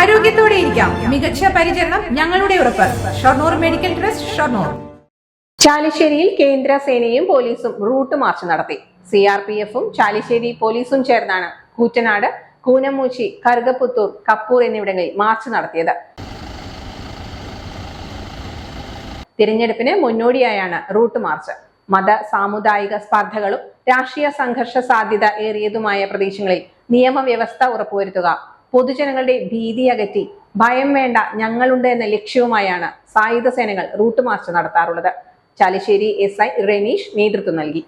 ആരോഗ്യത്തോടെ ഇരിക്കാം. മികച്ച പരിചരണം ഞങ്ങളുടെ ഉറപ്പ്. Shoranur Medical Trust Shoranur. ചാലിശ്ശേരിയിൽ കേന്ദ്ര സേനയും പോലീസും റൂട്ട് മാർച്ച് നടത്തി. സി ആർ പി എഫും ചാലിശ്ശേരി പോലീസും ചേർന്നാണ് കൂറ്റനാട് കൂനമൂച്ചി കറുകപ്പുത്തൂർ കപ്പൂർ എന്നിവിടങ്ങളിൽ മാർച്ച് നടത്തിയത്. തിരഞ്ഞെടുപ്പിന് മുന്നോടിയായാണ് റൂട്ട് മാർച്ച്. മത സാമുദായിക സ്പർദ്ധകളും രാഷ്ട്രീയ സംഘർഷ സാധ്യത ഏറിയതുമായ പ്രദേശങ്ങളിൽ നിയമവ്യവസ്ഥ ഉറപ്പുവരുത്തുക. പൊതുജനങ്ങളുടെ ഭീതി അകറ്റി ഭയം വേണ്ട ഞങ്ങളുണ്ട് എന്ന ലക്ഷ്യവുമായാണ് സായുധ സേനകൾ റൂട്ട് മാർച്ച് നടത്താറുള്ളത്. ചാലിശ്ശേരി എസ് ഐ നേതൃത്വം നൽകി.